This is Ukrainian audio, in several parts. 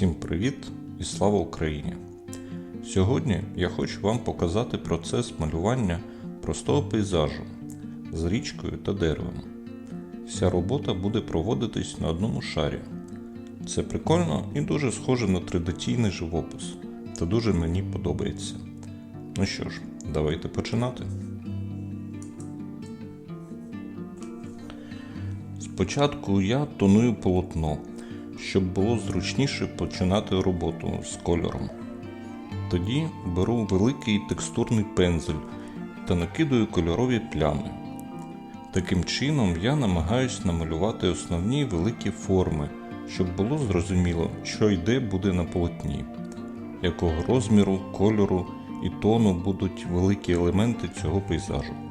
Всім привіт і слава Україні! Сьогодні я хочу вам показати процес малювання простого пейзажу з річкою та деревом. Вся робота буде проводитись на одному шарі. Це прикольно і дуже схоже на традиційний живопис, та дуже мені подобається. Ну що ж, давайте починати. Спочатку я тоную полотно, щоб було зручніше починати роботу з кольором. Тоді беру великий текстурний пензель та накидаю кольорові плями. Таким чином я намагаюсь намалювати основні великі форми, щоб було зрозуміло, що йде буде на полотні, якого розміру, кольору і тону будуть великі елементи цього пейзажу.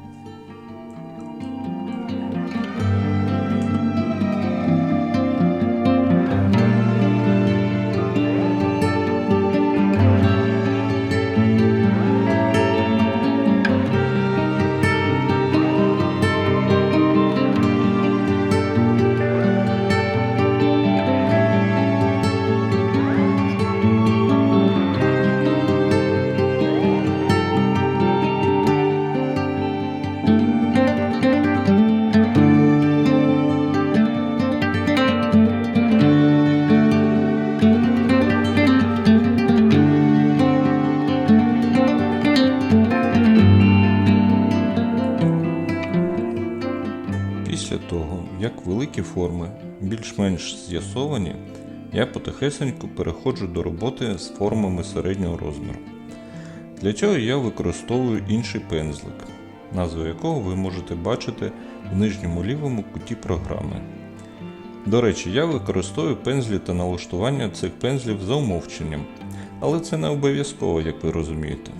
Того, як великі форми більш-менш з'ясовані, я потихесеньку переходжу до роботи з формами середнього розміру. Для цього я використовую інший пензлик, назву якого ви можете бачити в нижньому лівому куті програми. До речі, я використовую пензлі та налаштування цих пензлів за умовченням, але це не обов'язково, як ви розумієте.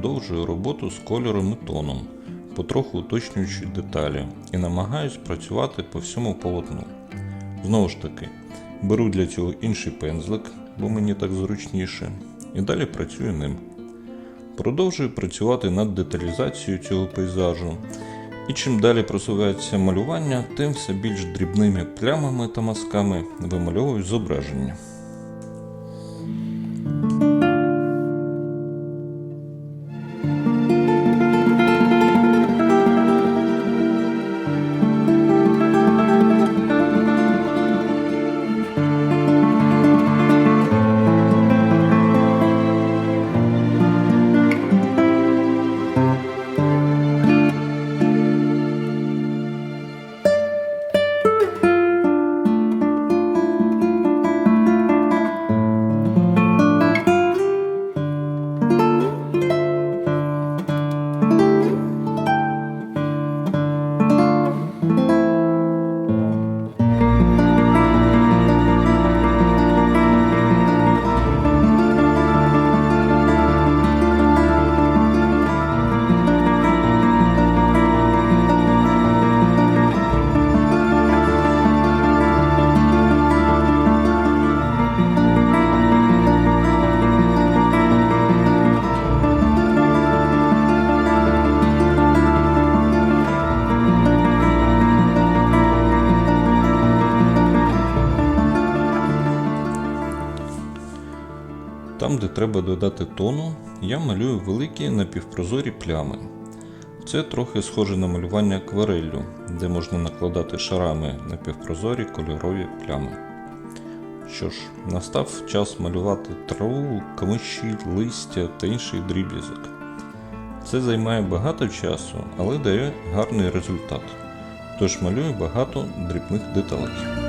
Продовжую роботу з кольором і тоном, потроху уточнюючи деталі, і намагаюсь працювати по всьому полотну. Знову ж таки, беру для цього інший пензлик, бо мені так зручніше, і далі працюю ним. Продовжую працювати над деталізацією цього пейзажу, і чим далі просувається малювання, тим все більш дрібними плямами та мазками вимальовую зображення. Треба додати тону, я малюю великі напівпрозорі плями. Це трохи схоже на малювання аквареллю, де можна накладати шарами напівпрозорі кольорові плями. Що ж, настав час малювати траву, камиші, листя та інший дріб'язок. Це займає багато часу, але дає гарний результат. Тож малюю багато дрібних деталей.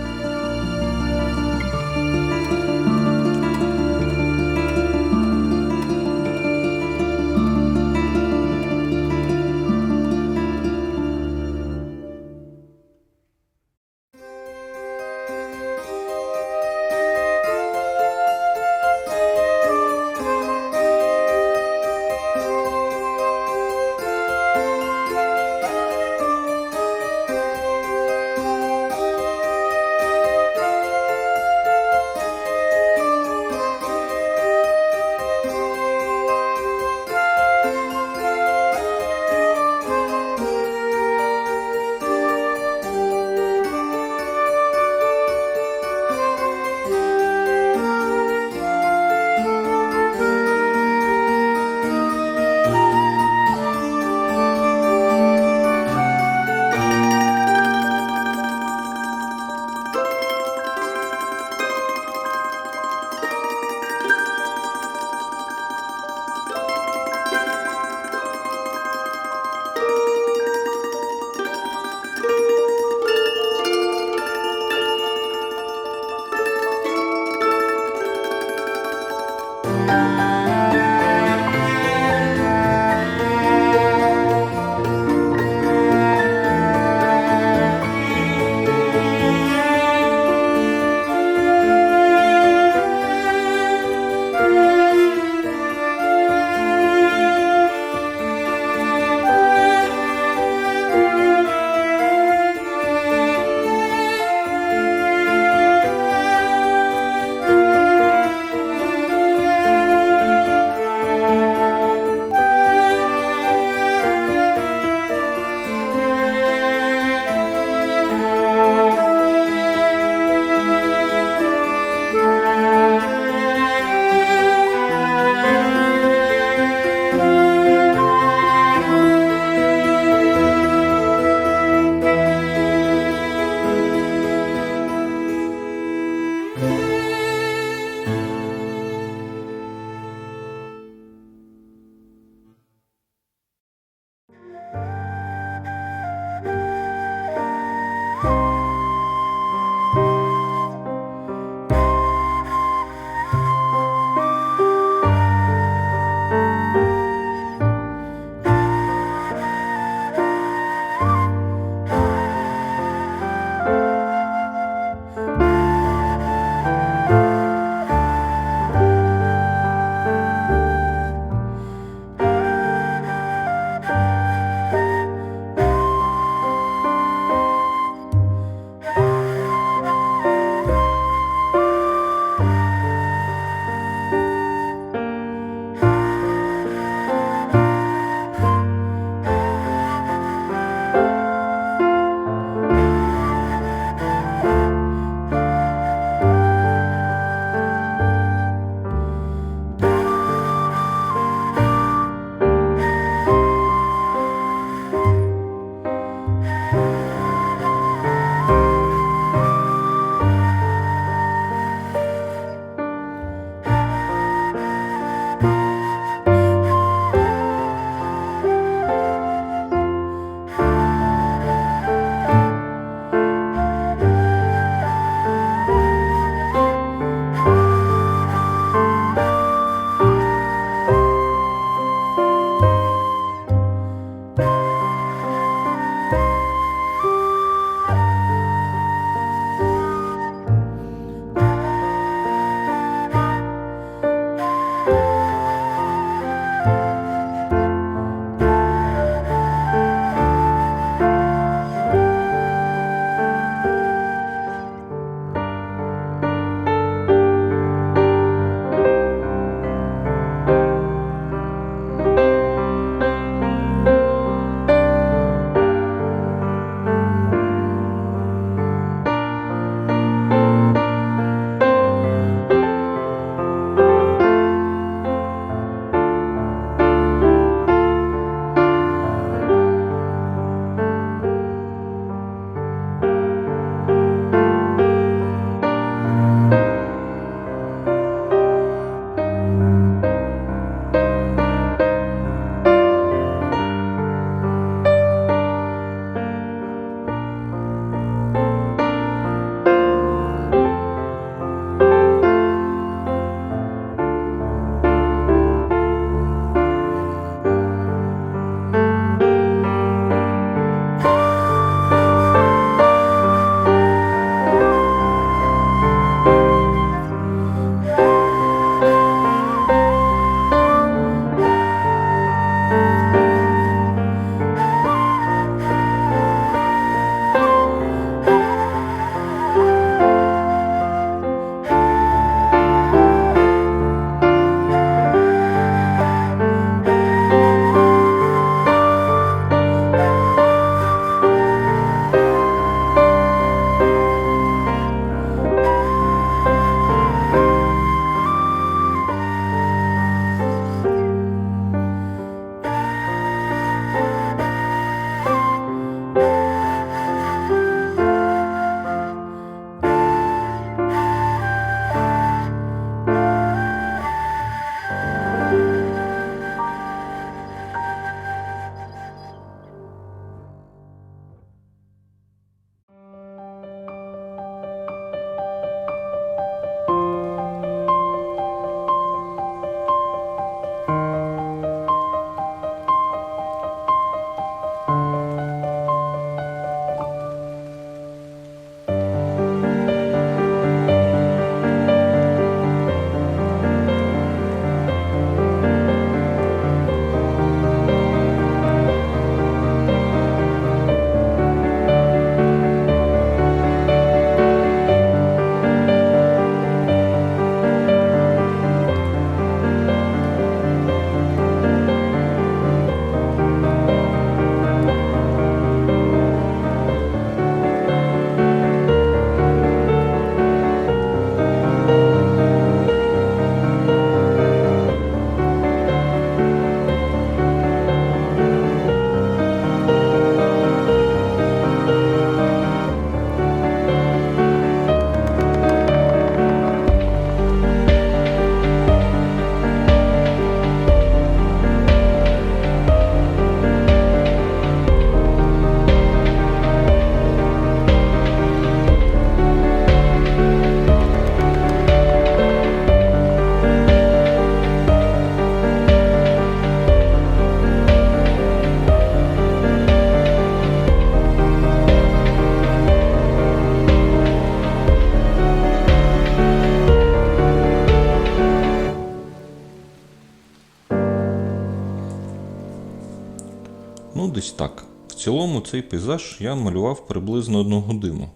Ну, десь так. В цілому цей пейзаж я малював приблизно одну годину.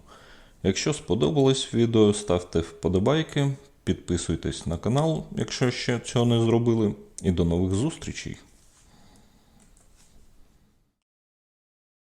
Якщо сподобалось відео, ставте вподобайки, підписуйтесь на канал, якщо ще цього не зробили, і до нових зустрічей!